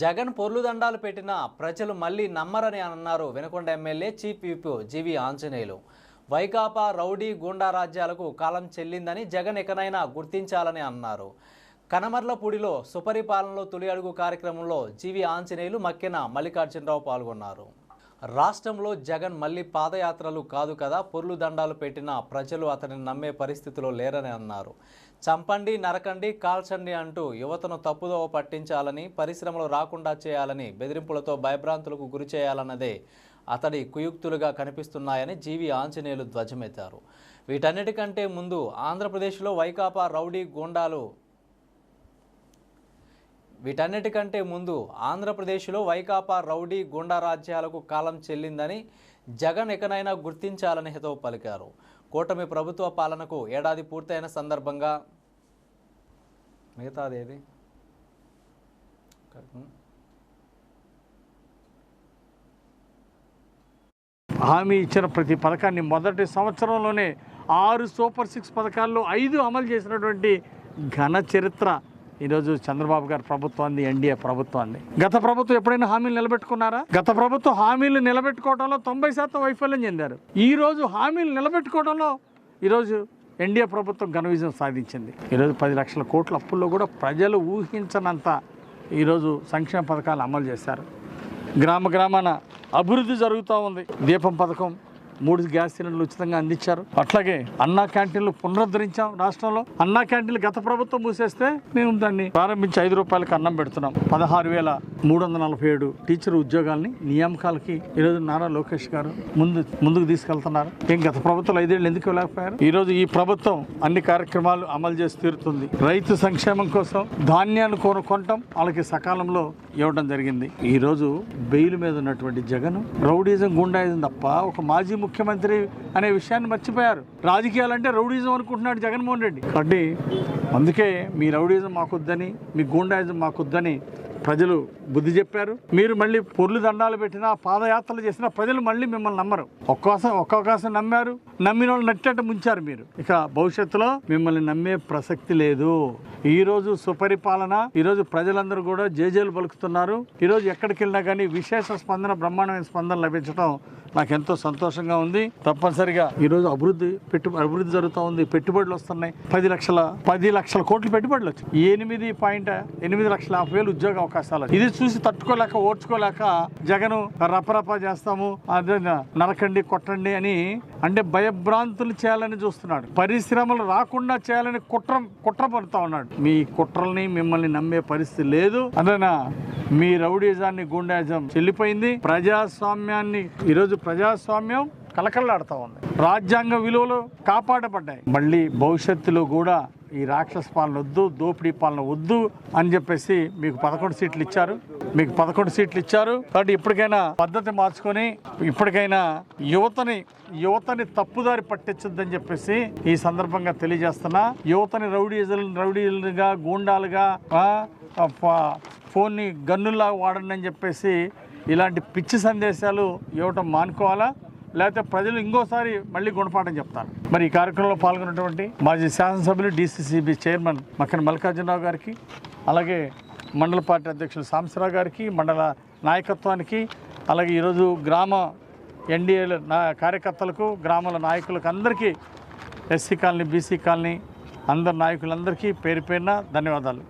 జగన్ పొర్లుదండాలు పెట్టినా ప్రజలు మళ్ళీ నమ్మరని అన్నారు Vinukonda MLA chief whip G V Anjaneyulu. Vaikapa rowdy goonda రాజ్యాలకు కాలం చెల్లిందని జగన్ ఎకనైనా గుర్తించాలని అన్నారు. కనమర్లపూడిలో సుపరిపాలనలో తొలి అడుగు కార్యక్రమంలో జీవి ఆంజనేయులు మక్కెన మల్లికార్జునరావు పాల్గొన్నారు. రాష్ట్రంలో జగన్ మళ్ళీ పాదయాత్రలు కాదు కదా పొర్లు దండాలు పెట్టినా ప్రజలు అతనిని నమ్మే పరిస్థితిలో లేరని అన్నారు. చంపండి నరకండి కాల్చండి అంటూ యువతను తప్పుదోవ పట్టించాలని పరిశ్రమలు రాకుండా చేయాలని బెదిరింపులతో భయభ్రాంతులకు గురి చేయాలన్నదే అతడి కుయుక్తులుగా కనిపిస్తున్నాయని జీవి ఆంజనేయులు ధ్వజమెత్తారు. వీటన్నిటికంటే ముందు ఆంధ్రప్రదేశ్లో వైకాపా రౌడీ గూండాలు వీటన్నిటికంటే ముందు ఆంధ్రప్రదేశ్లో వైకాపా రౌడీ గుండా రాజ్యాలకు కాలం చెల్లిందని జగన్ ఎకనైనా గుర్తించాలని హితవు పలికారు. కూటమి ప్రభుత్వ పాలనకు ఏడాది పూర్తయిన సందర్భంగా మిగతాది హామీ ఇచ్చిన ప్రతి పథకాన్ని మొదటి సంవత్సరంలోనే ఆరు సూపర్ సిక్స్ పథకాల్లో ఐదు అమలు చేసినటువంటి ఘన చరిత్ర ఈరోజు చంద్రబాబు గారి ప్రభుత్వాన్ని ఎన్డీఏ ప్రభుత్వాన్ని. గత ప్రభుత్వం ఎప్పుడైనా హామీలు నిలబెట్టుకున్నారా? గత ప్రభుత్వం హామీలు నిలబెట్టుకోవడంలో తొంభై శాతం వైఫల్యం చెందారు. ఈరోజు హామీలు నిలబెట్టుకోవడంలో ఈరోజు ఎన్డీఏ ప్రభుత్వం ఘన విజయం సాధించింది. ఈరోజు పది లక్షల కోట్ల అప్పుల్లో కూడా ప్రజలు ఊహించనంత ఈరోజు సంక్షేమ పథకాలు అమలు చేశారు. గ్రామ గ్రామాన అభివృద్ధి జరుగుతూ ఉంది. దీపం పథకం మూడు గ్యాస్ సిలిండర్లు ఉచితంగా అందించారు. అట్లాగే అన్నా క్యాంటీన్లు పునరుద్ధరించాం రాష్ట్రంలో. అన్నా క్యాంటీన్లు గత ప్రభుత్వం మూసేస్తే మేము దాన్ని ప్రారంభించి ఐదు రూపాయలకు అన్నం పెడుతున్నాం. పదహారు వేల మూడు వందల నలభై ఏడు టీచర్ ఉద్యోగాల్ని నియామకాలకి ఈరోజు నారా లోకేష్ గారు ముందు ముందుకు తీసుకెళ్తున్నారు. ఏం గత ప్రభుత్వం ఐదేళ్ళు ఎందుకు వెళ్ళకపోయారు ఈరోజు ఈ ప్రభుత్వం అన్ని కార్యక్రమాలు అమలు చేసి తీరుతుంది. రైతు సంక్షేమం కోసం ధాన్యాన్ని కొను వాళ్ళకి సకాలంలో ఇవ్వడం జరిగింది. ఈరోజు బెయిల్ మీద ఉన్నటువంటి జగన్ రౌడీజం గుండాయిజం తప్ప ఒక మాజీ ముఖ్యమంత్రి అనే విషయాన్ని మర్చిపోయారు. రాజకీయాలు అంటే రౌడీజం అనుకుంటున్నాడు జగన్మోహన్ రెడ్డి. కాబట్టి అందుకే మీ రౌడీజం మాకొద్దని మీ గూండాయిజం మాకొద్దని ప్రజలు బుద్ధి చెప్పారు. మీరు మళ్ళీ పొర్లు దండాలు పెట్టినా పాదయాత్రలు చేసినా ప్రజలు మళ్ళీ మిమ్మల్ని నమ్మరు. ఒక్కోసం ఒక్కొక్కసం నమ్మారు. నమ్మిన వాళ్ళు నట్టేట ముంచారు మీరు. ఇక భవిష్యత్తులో మిమ్మల్ని నమ్మే ప్రసక్తి లేదు. ఈ రోజు సుపరిపాలన ఈరోజు ప్రజలందరూ కూడా జేజేలు పలుకుతున్నారు. ఈరోజు ఎక్కడికెళ్ళినా ఎక్కడికి వెళ్ళినా కానీ విశేష స్పందన బ్రహ్మాండమైన స్పందన లభించడం నాకు ఎంతో సంతోషంగా ఉంది. తప్పనిసరిగా ఈ రోజు అభివృద్ధి పెట్టు అభివృద్ధి జరుగుతూ ఉంది. పెట్టుబడులు వస్తున్నాయి. పది లక్షల పది లక్షల కోట్లు పెట్టుబడులు వచ్చాయి. ఎనిమిది పాయింట్ ఎనిమిది లక్షల యాభై వేలు ఉద్యోగ అవకాశాలు ఇది చూసి తట్టుకోలేక ఓడ్చుకోలేక జగను రపరప చేస్తాము అదే నరకండి కొట్టండి అని అంటే భయభ్రాంతులు చేయాలని చూస్తున్నాడు. పరిశ్రమలు రాకుండా చేయాలని కుట్ర కుట్ర పడుతా ఉన్నాడు. మీ కుట్రల్ని మిమ్మల్ని నమ్మే పరిస్థితి లేదు. అదేనా మీ రౌడీజాన్ని గుండాజం చెల్లిపోయింది. ప్రజాస్వామ్యాన్ని ఈరోజు ప్రజాస్వామ్యం కలకల్లాడుతూ ఉంది. రాజ్యాంగ విలువలు కాపాడబడ్డాయి. మళ్ళీ భవిష్యత్తులో కూడా ఈ రాక్షస పాలన వద్దు దోపిడీ పాలన వద్దు అని చెప్పేసి మీకు పదకొండు సీట్లు ఇచ్చారు. మీకు పదకొండు సీట్లు ఇచ్చారు. కాబట్టి ఇప్పటికైనా పద్ధతి మార్చుకొని ఇప్పటికైనా యువతని యువతని తప్పుదారి పట్టించొద్దని చెప్పేసి ఈ సందర్భంగా తెలియజేస్తున్నా. యువతని రౌడీజులు రౌడీలుగా గూండాలుగా ఫోన్ని గన్నుల్లాగా వాడండి అని చెప్పేసి ఇలాంటి పిచ్చి సందేశాలు ఇవ్వటం మానుకోవాలా? లేకపోతే ప్రజలు ఇంకోసారి మళ్ళీ గుణపాఠం చెప్తారు. మరి ఈ కార్యక్రమంలో పాల్గొన్నటువంటి మాజీ శాసనసభ్యులు డీసీసీబీ చైర్మన్ మక్కన మల్లికార్జునరావు గారికి అలాగే మండల పార్టీ అధ్యక్షులు సాంసరావు గారికి మండల నాయకత్వానికి అలాగే ఈరోజు గ్రామ ఎన్డీఏల నా కార్యకర్తలకు గ్రామాల నాయకులకు అందరికీ ఎస్సీ కాలనీ బీసీ కాలనీ అందరి నాయకులందరికీ పేరు పేరున ధన్యవాదాలు.